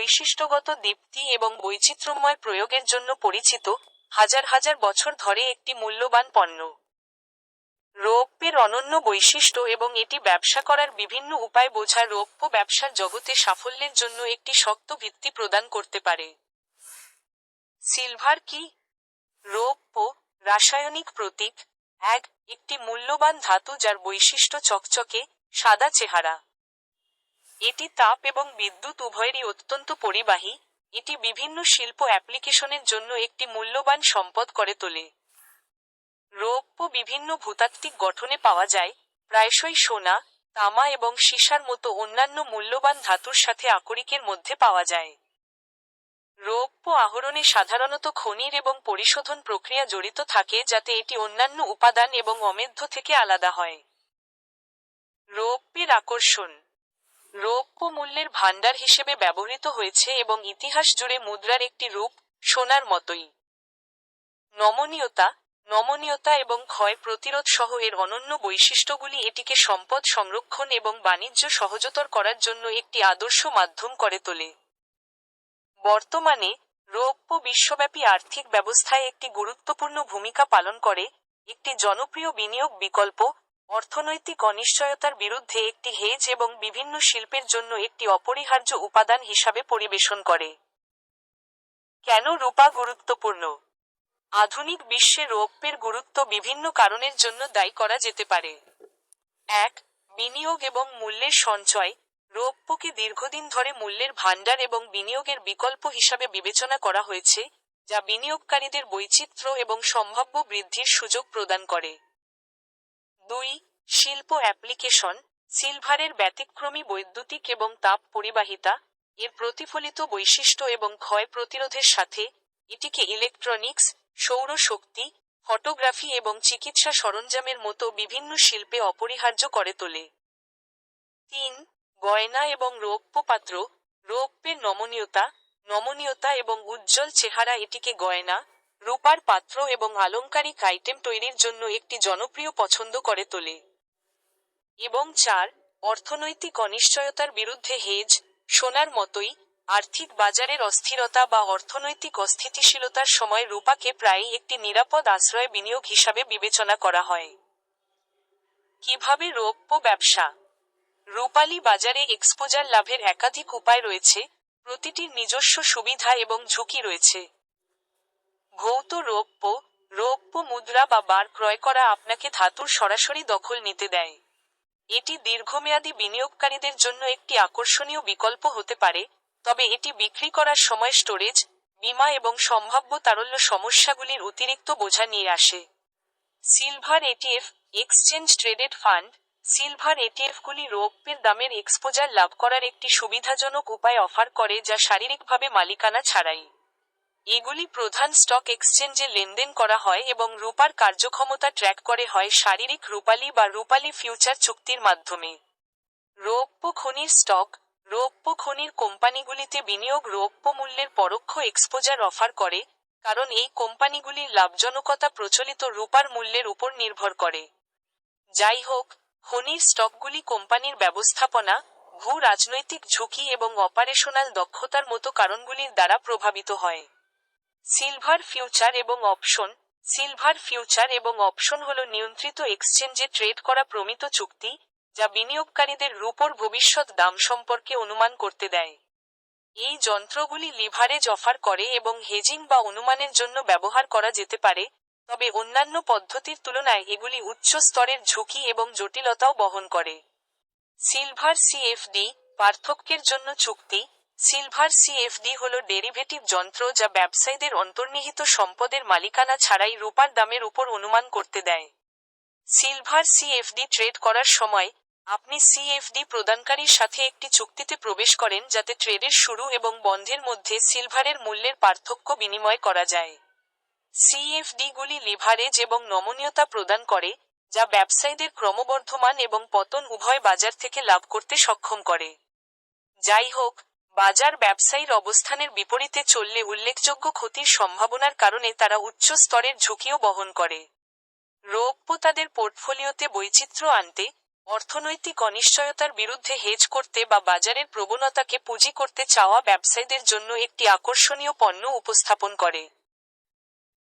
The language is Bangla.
বৈশিষ্ট্যগত দীপ্তি এবং বৈচিত্র্যময় প্রয়োগের জন্য পরিচিত হাজার হাজার বছর ধরে একটি মূল্যবান পণ্য। রৌপ্যের অনন্য বৈশিষ্ট্য এবং এটি ব্যবসা করার বিভিন্ন উপায় বোঝা রৌপ্য ব্যবসার জগতে সাফল্যের জন্য একটি শক্ত ভিত্তি প্রদান করতে পারে। সিলভার কি? রৌপ্য রাসায়নিক প্রতীক, এক, একটি মূল্যবান ধাতু যার বৈশিষ্ট্য চকচকে, সাদা চেহারা। এটি তাপ এবং বিদ্যুৎ উভয়েরই অত্যন্ত পরিবাহী। এটি বিভিন্ন শিল্প অ্যাপ্লিকেশনের জন্য একটি মূল্যবান সম্পদ করে তোলে। রৌপ্য বিভিন্ন ভূতাত্ত্বিক গঠনে পাওয়া যায়। প্রায়শই সোনা, তামা এবং সীসার মতো অন্যান্য মূল্যবান ধাতুর সাথে আকরিকের মধ্যে পাওয়া যায়। রৌপ্য আহরণে সাধারণত খনির এবং পরিশোধন প্রক্রিয়া জড়িত থাকে যাতে এটি অন্যান্য উপাদান এবং অমেধ্য থেকে আলাদা হয়। রৌপ্যের আকর্ষণ রৌপ্য মূল্যের ভাণ্ডার হিসেবে ব্যবহৃত হয়েছে এবং ইতিহাস জুড়ে মুদ্রার একটি রূপ সোনার মতোই। নমনীয়তা নমনীয়তা এবং ক্ষয় প্রতিরোধ সহ এর অনন্য বৈশিষ্ট্যগুলি এটিকে সম্পদ সংরক্ষণ এবং বাণিজ্য সহজতর করার জন্য একটি আদর্শ মাধ্যম করে তোলে। বর্তমানে রৌপ্য বিশ্বব্যাপী আর্থিক ব্যবস্থায় একটি গুরুত্বপূর্ণ ভূমিকা পালন করে, একটি জনপ্রিয় বিনিয়োগ বিকল্প অর্থনৈতিক অনিশ্চয়তার বিরুদ্ধে একটি হেজ এবং বিভিন্ন শিল্পের জন্য একটি অপরিহার্য উপাদান হিসাবে পরিবেশন করে। কেন রূপা গুরুত্বপূর্ণ? আধুনিক বিশ্বে রৌপ্যের গুরুত্ব বিভিন্ন কারণের জন্য দায়ী করা যেতে পারে। এক, বিনিয়োগ এবং মূল্যের সঞ্চয়। রৌপ্যকে দীর্ঘদিন ধরে মূল্যের ভাণ্ডার এবং বিনিয়োগের বিকল্প হিসাবে বিবেচনা করা হয়েছে, যা বিনিয়োগকারীদের বৈচিত্র্য এবং সম্ভাব্য বৃদ্ধির সুযোগ প্রদান করে। দুই, শিল্প অ্যাপ্লিকেশন, সিলভারের ব্যতিক্রমী বৈদ্যুতিক এবং তাপ পরিবাহিতা, এর প্রতিফলিত বৈশিষ্ট্য এবং ক্ষয় প্রতিরোধের সাথে, এটিকে ইলেকট্রনিক্স সৌর শক্তি ফটোগ্রাফি এবং চিকিৎসা সরঞ্জামের মতো বিভিন্ন শিল্পে অপরিহার্য করে তোলে। তিন, গয়না এবং রৌপ্য পাত্র রৌপ্যের নমনীয়তা নমনীয়তা এবং উজ্জ্বল চেহারা এটিকে গয়না রূপার পাত্র এবং আলংকারিক আইটেম তৈরির জন্য একটি জনপ্রিয় পছন্দ করে তোলে। এবং চার, অর্থনৈতিক অনিশ্চয়তার বিরুদ্ধে হেজ সোনার মতোই আর্থিক বাজারের অস্থিরতা বা অর্থনৈতিক অস্থিতিশীলতার সময় রূপাকে প্রায়ই একটি নিরাপদ আশ্রয় বিনিয়োগ হিসাবে বিবেচনা করা হয়। কীভাবে রৌপ্য ব্যবসা? রূপালী বাজারে এক্সপোজার লাভের একাধিক উপায় রয়েছে, প্রতিটির নিজস্ব সুবিধা এবং ঝুঁকি রয়েছে। ভৌত রৌপ্য রৌপ্য মুদ্রা বা বার ক্রয় করা আপনাকে ধাতুর সরাসরি দখল নিতে দেয়। এটি দীর্ঘমেয়াদী বিনিয়োগকারীদের জন্য একটি আকর্ষণীয় বিকল্প হতে পারে, তবে এটি বিক্রি করার সময় স্টোরেজ, বীমা এবং সম্ভাব্য তারল্য সমস্যাগুলির অতিরিক্ত বোঝা নিয়ে আসে। Silver ETF exchange traded fund, silver এটিএফগুলি রৌপ্যের দামের এক্সপোজার লাভ করার একটি সুবিধাজনক উপায় অফার করে যা শারীরিকভাবে মালিকানা ছাড়াই। এগুলি প্রধান স্টক এক্সচেঞ্জে লেনদেন করা হয় এবং রূপার কার্যক্ষমতা ট্র্যাক করে হয় শারীরিক রূপালি বা রূপালি ফিউচার চুক্তির মাধ্যমে। রৌপ্য খনির স্টক রৌপ্য খনির কোম্পানিগুলিতে বিনিয়োগ রৌপ্য মূল্যের পরোক্ষ এক্সপোজার অফার করে, কারণ এই কোম্পানিগুলির লাভজনকতা প্রচলিত রূপার মূল্যের উপর নির্ভর করে। যাই হোক খনির স্টকগুলি কোম্পানির ব্যবস্থাপনা ভূ রাজনৈতিক ঝুঁকি এবং অপারেশনাল দক্ষতার মতো কারণগুলির দ্বারা প্রভাবিত হয়। সিলভার ফিউচার এবং অপশন সিলভার ফিউচার এবং অপশন হল নিয়ন্ত্রিত এক্সচেঞ্জে ট্রেড করা প্রমিত চুক্তি, যা বিনিয়োগকারীদের রূপর ভবিষ্যৎ দাম সম্পর্কে অনুমান করতে দেয়। এই যন্ত্রগুলি লিভারেজ অফার করে এবং হেজিং বা অনুমানের জন্য ব্যবহার করা যেতে পারে, তবে অন্যান্য পদ্ধতির তুলনায় এগুলি উচ্চ স্তরের ঝুঁকি এবং জটিলতাও বহন করে। সিলভার সিএফডি পার্থক্যের জন্য চুক্তি সিলভার সিএফডি হল ডেরিভেটিভ যন্ত্র যা ব্যবসায়ীদের অন্তর্নিহিত সম্পদের মালিকানা ছাড়াই রূপার দামের উপর অনুমান করতে দেয়। সিলভার সিএফডি ট্রেড করার সময় আপনি সিএফডি প্রদানকারীর সাথে একটি চুক্তিতে প্রবেশ করেন যাতে ট্রেডের শুরু এবং বন্ধের মধ্যে সিলভারের মূল্যের পার্থক্য বিনিময় করা যায়। সিএফডিগুলি লিভারেজ এবং নমনীয়তা প্রদান করে, যা ব্যবসায়ীদের ক্রমবর্ধমান এবং পতন উভয় বাজার থেকে লাভ করতে সক্ষম করে। যাই হোক বাজার ব্যবসায়ীর অবস্থানের বিপরীতে চললে উল্লেখযোগ্য ক্ষতির সম্ভাবনার কারণে তারা উচ্চ স্তরের ঝুঁকিও বহন করে। রৌপ্য তাদের পোর্টফোলিওতে বৈচিত্র্য আনতে, অর্থনৈতিক অনিশ্চয়তার বিরুদ্ধে হেজ করতে বা বাজারের প্রবণতাকে পুঁজি করতে চাওয়া ব্যবসায়ীদের জন্য একটি আকর্ষণীয় পণ্য উপস্থাপন করে।